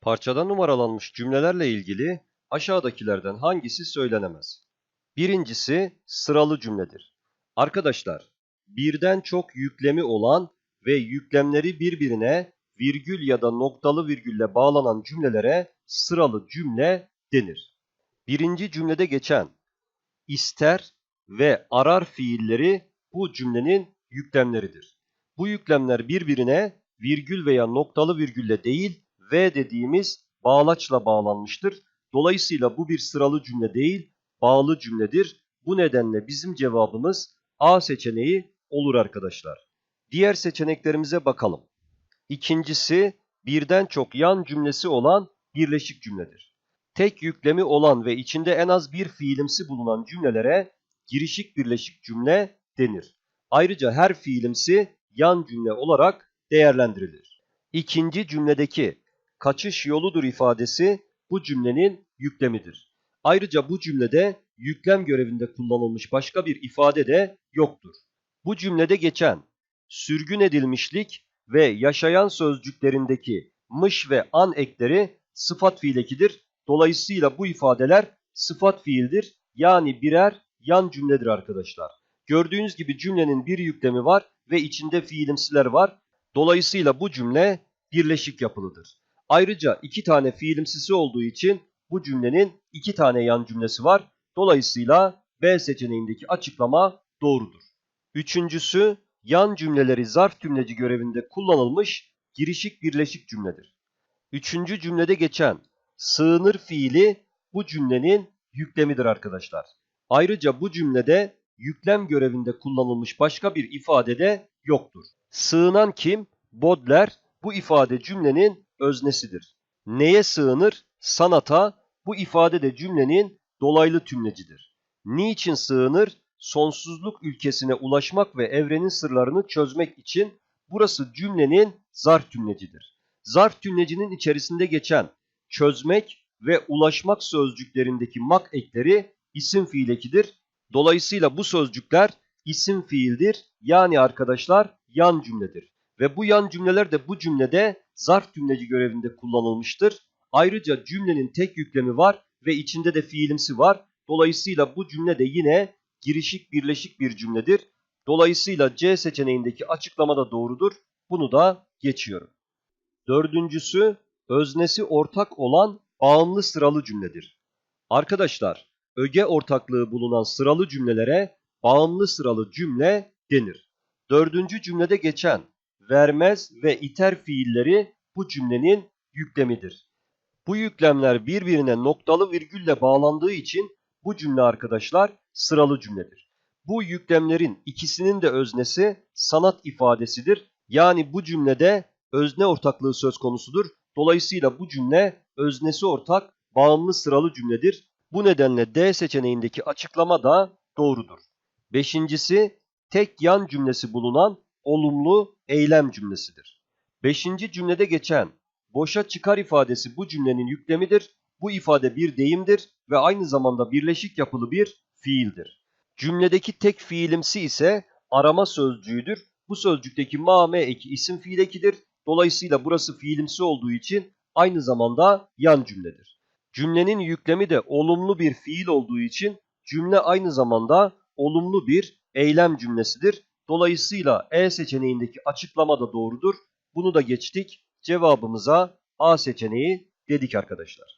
Parçada numaralanmış cümlelerle ilgili aşağıdakilerden hangisi söylenemez? Birincisi sıralı cümledir. Arkadaşlar, birden çok yüklemi olan ve yüklemleri birbirine virgül ya da noktalı virgülle bağlanan cümlelere sıralı cümle denir. Birinci cümlede geçen ister ve arar fiilleri bu cümlenin yüklemleridir. Bu yüklemler birbirine virgül veya noktalı virgülle değil ve dediğimiz bağlaçla bağlanmıştır. Dolayısıyla bu bir sıralı cümle değil, bağlı cümledir. Bu nedenle bizim cevabımız A seçeneği olur arkadaşlar. Diğer seçeneklerimize bakalım. İkincisi birden çok yan cümlesi olan birleşik cümledir. Tek yüklemi olan ve içinde en az bir fiilimsi bulunan cümlelere girişik birleşik cümle denir. Ayrıca her fiilimsi yan cümle olarak değerlendirilir. İkinci cümledeki kaçış yoludur ifadesi bu cümlenin yüklemidir. Ayrıca bu cümlede yüklem görevinde kullanılmış başka bir ifade de yoktur. Bu cümlede geçen sürgün edilmişlik ve yaşayan sözcüklerindeki mış ve an ekleri sıfat fiil ekidir. Dolayısıyla bu ifadeler sıfat fiildir. Yani birer yan cümledir arkadaşlar. Gördüğünüz gibi cümlenin bir yüklemi var ve içinde fiilimsiler var. Dolayısıyla bu cümle birleşik yapılıdır. Ayrıca iki tane fiilimsisi olduğu için bu cümlenin iki tane yan cümlesi var. Dolayısıyla B seçeneğindeki açıklama doğrudur. Üçüncüsü yan cümleleri zarf cümleci görevinde kullanılmış girişik birleşik cümledir. Üçüncü cümlede geçen sığınır fiili bu cümlenin yüklemidir arkadaşlar. Ayrıca bu cümlede yüklem görevinde kullanılmış başka bir ifade de yoktur. Sığınan kim? Baudelaire bu ifade cümlenin öznesidir. Neye sığınır? Sanata bu ifade de cümlenin dolaylı tümlecidir. Niçin sığınır? Sonsuzluk ülkesine ulaşmak ve evrenin sırlarını çözmek için burası cümlenin zarf tümlecidir. Zarf tümlecinin içerisinde geçen çözmek ve ulaşmak sözcüklerindeki mak ekleri isim fiil ekidir. Dolayısıyla bu sözcükler isim fiildir. Yani arkadaşlar yan cümledir. Ve bu yan cümleler de bu cümlede zarf cümleci görevinde kullanılmıştır. Ayrıca cümlenin tek yüklemi var ve içinde de fiilimsi var. Dolayısıyla bu cümle de yine girişik birleşik bir cümledir. Dolayısıyla C seçeneğindeki açıklama da doğrudur. Bunu da geçiyorum. Dördüncüsü öznesi ortak olan bağımlı sıralı cümledir. Arkadaşlar öge ortaklığı bulunan sıralı cümlelere bağımlı sıralı cümle denir. Dördüncü cümlede geçen vermez ve iter fiilleri bu cümlenin yüklemidir. Bu yüklemler birbirine noktalı virgülle bağlandığı için bu cümle arkadaşlar sıralı cümledir. Bu yüklemlerin ikisinin de öznesi sanat ifadesidir. Yani bu cümlede özne ortaklığı söz konusudur. Dolayısıyla bu cümle öznesi ortak bağımlı sıralı cümledir. Bu nedenle D seçeneğindeki açıklama da doğrudur. Beşincisi tek yan cümlesi bulunan olumlu eylem cümlesidir. Beşinci cümlede geçen boşa çıkar ifadesi bu cümlenin yüklemidir. Bu ifade bir deyimdir ve aynı zamanda birleşik yapılı bir fiildir. Cümledeki tek fiilimsi ise arama sözcüğüdür. Bu sözcükteki mame eki isim fiil ekidir. Dolayısıyla burası fiilimsi olduğu için aynı zamanda yan cümledir. Cümlenin yüklemi de olumlu bir fiil olduğu için cümle aynı zamanda olumlu bir eylem cümlesidir. Dolayısıyla E seçeneğindeki açıklama da doğrudur. Bunu da geçtik. Cevabımıza A seçeneği dedik arkadaşlar.